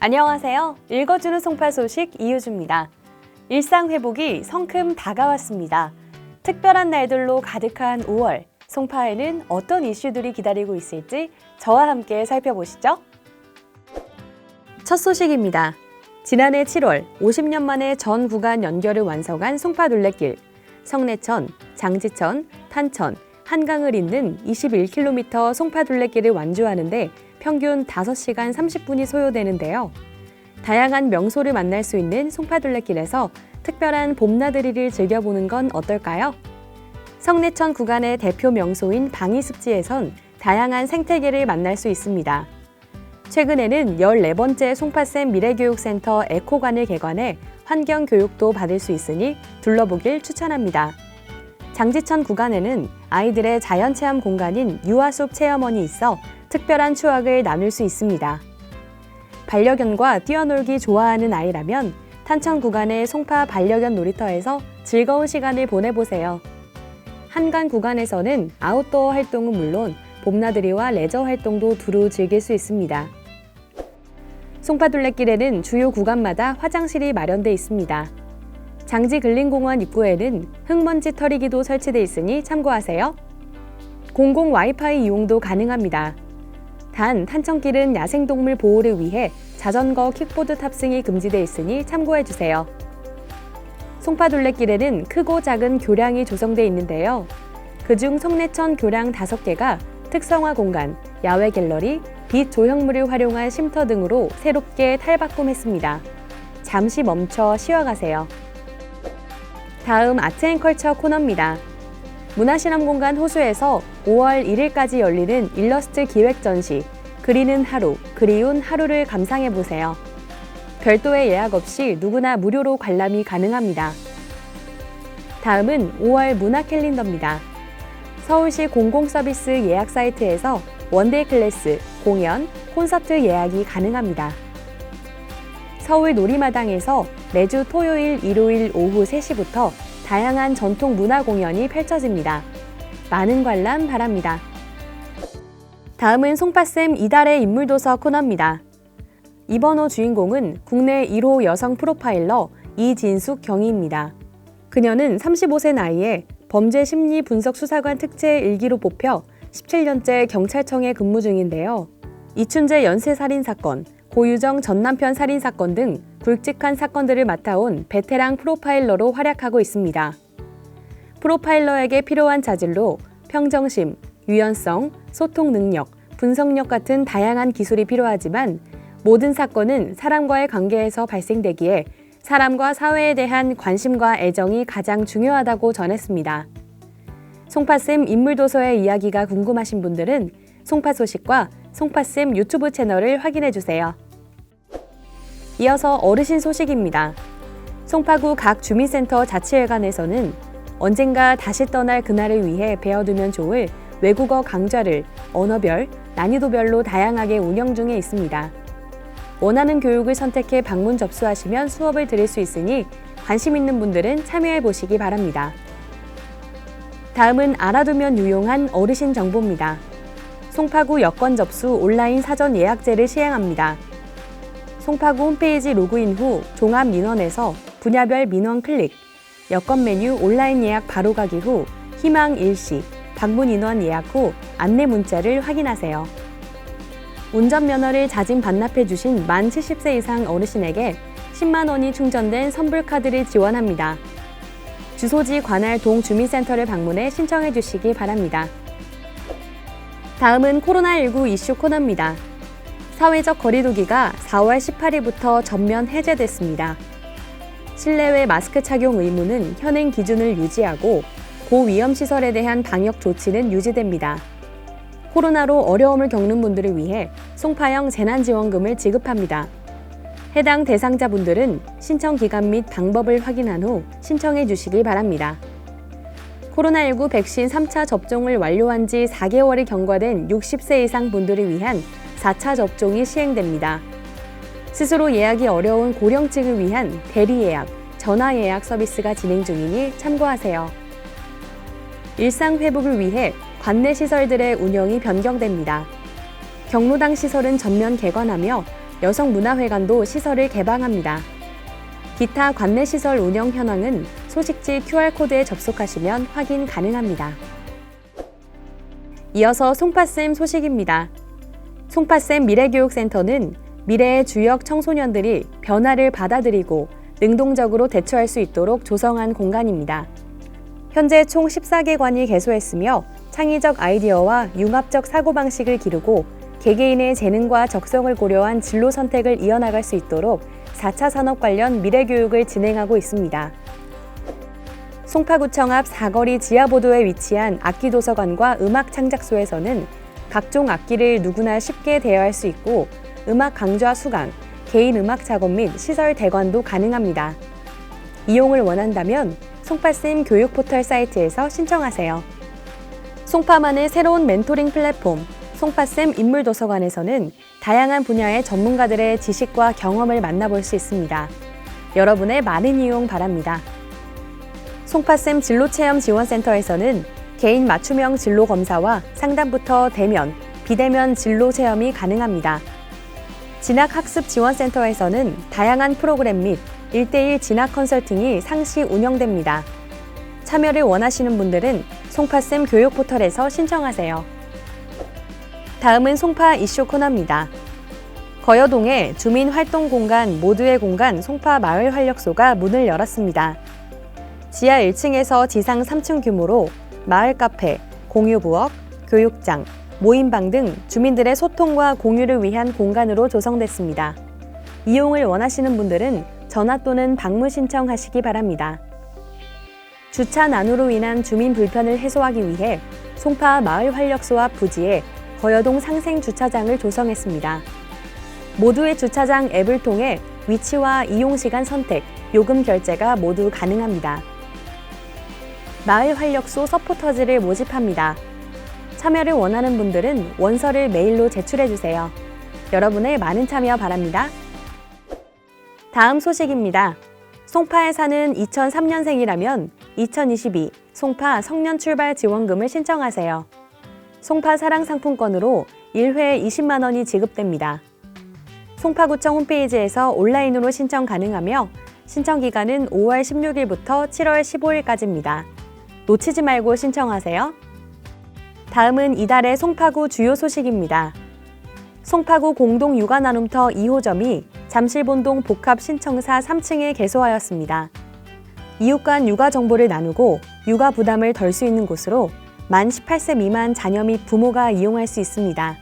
안녕하세요. 읽어주는 송파 소식 이유주입니다. 일상 회복이 성큼 다가왔습니다. 특별한 날들로 가득한 5월, 송파에는 어떤 이슈들이 기다리고 있을지 저와 함께 살펴보시죠. 첫 소식입니다. 지난해 7월 50년 만에 전 구간 연결을 완성한 송파 둘레길, 성내천, 장지천, 탄천, 한강을 잇는 21km 송파 둘레길을 완주하는데 평균 5시간 30분이 소요되는데요. 다양한 명소를 만날 수 있는 송파 둘레길에서 특별한 봄나들이를 즐겨보는 건 어떨까요? 성내천 구간의 대표 명소인 방이습지에선 다양한 생태계를 만날 수 있습니다. 최근에는 14번째 송파샘 미래교육센터 에코관을 개관해 환경 교육도 받을 수 있으니 둘러보길 추천합니다. 장지천 구간에는 아이들의 자연 체험 공간인 유아숲 체험원이 있어 특별한 추억을 나눌 수 있습니다. 반려견과 뛰어놀기 좋아하는 아이라면 탄천 구간의 송파 반려견 놀이터에서 즐거운 시간을 보내보세요. 한강 구간에서는 아웃도어 활동은 물론 봄나들이와 레저 활동도 두루 즐길 수 있습니다. 송파둘레길에는 주요 구간마다 화장실이 마련돼 있습니다. 장지 근린공원 입구에는 흙먼지 털이기도 설치돼 있으니 참고하세요. 공공 와이파이 이용도 가능합니다. 단 탄천길은 야생동물 보호를 위해 자전거, 킥보드 탑승이 금지돼 있으니 참고해 주세요. 송파둘레길에는 크고 작은 교량이 조성돼 있는데요. 그중 성내천 교량 5개가 특성화 공간, 야외 갤러리, 빛 조형물을 활용한 쉼터 등으로 새롭게 탈바꿈했습니다. 잠시 멈춰 쉬어가세요. 다음 아트앤컬처 코너입니다. 문화실험공간 호수에서 5월 1일까지 열리는 일러스트 기획 전시 그리는 하루, 그리운 하루를 감상해 보세요. 별도의 예약 없이 누구나 무료로 관람이 가능합니다. 다음은 5월 문화 캘린더입니다. 서울시 공공서비스 예약 사이트에서 원데이 클래스, 공연, 콘서트 예약이 가능합니다. 서울 놀이마당에서 매주 토요일, 일요일 오후 3시부터 다양한 전통 문화 공연이 펼쳐집니다. 많은 관람 바랍니다. 다음은 송파쌤 이달의 인물도서 코너입니다. 이번 호 주인공은 국내 1호 여성 프로파일러 이진숙 경위입니다. 그녀는 35세 나이에 범죄 심리 분석 수사관 특채 일기로 뽑혀 17년째 경찰청에 근무 중인데요. 이춘재 연쇄 살인 사건, 고유정 전 남편 살인 사건 등 굵직한 사건들을 맡아온 베테랑 프로파일러로 활약하고 있습니다. 프로파일러에게 필요한 자질로 평정심, 유연성, 소통 능력, 분석력 같은 다양한 기술이 필요하지만 모든 사건은 사람과의 관계에서 발생되기에 사람과 사회에 대한 관심과 애정이 가장 중요하다고 전했습니다. 송파쌤 인물도서의 이야기가 궁금하신 분들은 송파 소식과 송파쌤 유튜브 채널을 확인해 주세요. 이어서 어르신 소식입니다. 송파구 각 주민센터 자치회관에서는 언젠가 다시 떠날 그날을 위해 배워두면 좋을 외국어 강좌를 언어별, 난이도별로 다양하게 운영 중에 있습니다. 원하는 교육을 선택해 방문 접수하시면 수업을 들을 수 있으니 관심 있는 분들은 참여해 보시기 바랍니다. 다음은 알아두면 유용한 어르신 정보입니다. 송파구 여권 접수 온라인 사전 예약제를 시행합니다. 송파구 홈페이지 로그인 후 종합 민원에서 분야별 민원 클릭, 여권 메뉴 온라인 예약 바로 가기 후 희망 일시, 방문 인원 예약 후 안내 문자를 확인하세요. 운전면허를 자진 반납해 주신 만 70세 이상 어르신에게 10만 원이 충전된 선불 카드를 지원합니다. 주소지 관할 동주민센터를 방문해 신청해 주시기 바랍니다. 다음은 코로나19 이슈 코너입니다. 사회적 거리두기가 4월 18일부터 전면 해제됐습니다. 실내외 마스크 착용 의무는 현행 기준을 유지하고 고위험 시설에 대한 방역 조치는 유지됩니다. 코로나로 어려움을 겪는 분들을 위해 송파형 재난지원금을 지급합니다. 해당 대상자분들은 신청 기간 및 방법을 확인한 후 신청해 주시기 바랍니다. 코로나19 백신 3차 접종을 완료한 지 4개월이 경과된 60세 이상 분들을 위한 4차 접종이 시행됩니다. 스스로 예약이 어려운 고령층을 위한 대리 예약, 전화 예약 서비스가 진행 중이니 참고하세요. 일상 회복을 위해 관내 시설들의 운영이 변경됩니다. 경로당 시설은 전면 개관하며 여성문화회관도 시설을 개방합니다. 기타 관내 시설 운영 현황은 소식지 QR코드에 접속하시면 확인 가능합니다. 이어서 송파쌤 소식입니다. 송파쌤 미래교육센터는 미래의 주역 청소년들이 변화를 받아들이고 능동적으로 대처할 수 있도록 조성한 공간입니다. 현재 총 14개 관이 개소했으며 창의적 아이디어와 융합적 사고방식을 기르고 개개인의 재능과 적성을 고려한 진로 선택을 이어나갈 수 있도록 4차 산업 관련 미래 교육을 진행하고 있습니다. 송파구청 앞 사거리 지하보도에 위치한 악기도서관과 음악창작소에서는 각종 악기를 누구나 쉽게 대여할 수 있고 음악 강좌 수강, 개인 음악 작업 및 시설 대관도 가능합니다. 이용을 원한다면 송파쌤 교육 포털 사이트에서 신청하세요. 송파만의 새로운 멘토링 플랫폼 송파쌤 인물도서관에서는 다양한 분야의 전문가들의 지식과 경험을 만나볼 수 있습니다. 여러분의 많은 이용 바랍니다. 송파쌤 진로체험 지원센터에서는 개인 맞춤형 진로 검사와 상담부터 대면, 비대면 진로 체험이 가능합니다. 진학학습지원센터에서는 다양한 프로그램 및 1대1 진학 컨설팅이 상시 운영됩니다. 참여를 원하시는 분들은 송파쌤 교육 포털에서 신청하세요. 다음은 송파 이슈 코너입니다. 거여동의 주민 활동 공간 모두의 공간 송파 마을 활력소가 문을 열었습니다. 지하 1층에서 지상 3층 규모로 마을 카페, 공유 부엌, 교육장, 모임방 등 주민들의 소통과 공유를 위한 공간으로 조성됐습니다. 이용을 원하시는 분들은 전화 또는 방문 신청하시기 바랍니다. 주차 난로로 인한 주민 불편을 해소하기 위해 송파 마을 활력소 앞 부지에 거여동 상생 주차장을 조성했습니다. 모두의 주차장 앱을 통해 위치와 이용 시간 선택, 요금 결제가 모두 가능합니다. 마을 활력소 서포터즈를 모집합니다. 참여를 원하는 분들은 원서를 메일로 제출해 주세요. 여러분의 많은 참여 바랍니다. 다음 소식입니다. 송파에 사는 2003년생이라면 2022 송파 성년 출발 지원금을 신청하세요. 송파 사랑 상품권으로 1회 20만 원이 지급됩니다. 송파구청 홈페이지에서 온라인으로 신청 가능하며 신청 기간은 5월 16일부터 7월 15일까지입니다. 놓치지 말고 신청하세요. 다음은 이달의 송파구 주요 소식입니다. 송파구 공동 육아 나눔터 2호점이 잠실본동 복합 신청사 3층에 개소하였습니다. 이웃 간 육아 정보를 나누고 육아 부담을 덜 수 있는 곳으로 만 18세 미만 자녀 및 부모가 이용할 수 있습니다.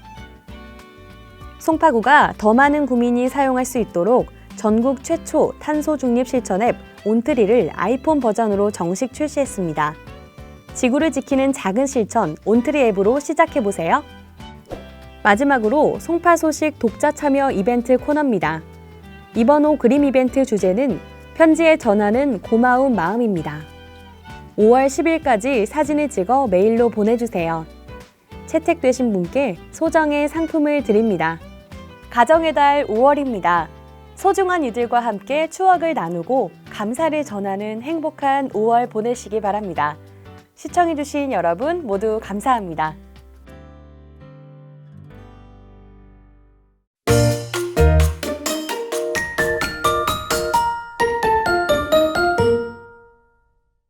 송파구가 더 많은 구민이 사용할 수 있도록 전국 최초 탄소 중립 실천 앱 온트리를 아이폰 버전으로 정식 출시했습니다. 지구를 지키는 작은 실천 온트리 앱으로 시작해 보세요. 마지막으로 송파 소식 독자 참여 이벤트 코너입니다. 이번 호 그림 이벤트 주제는 편지에 전하는 고마운 마음입니다. 5월 10일까지 사진을 찍어 메일로 보내주세요. 채택되신 분께 소정의 상품을 드립니다. 가정의 달 5월입니다. 소중한 이들과 함께 추억을 나누고 감사를 전하는 행복한 5월 보내시기 바랍니다. 시청해주신 여러분 모두 감사합니다.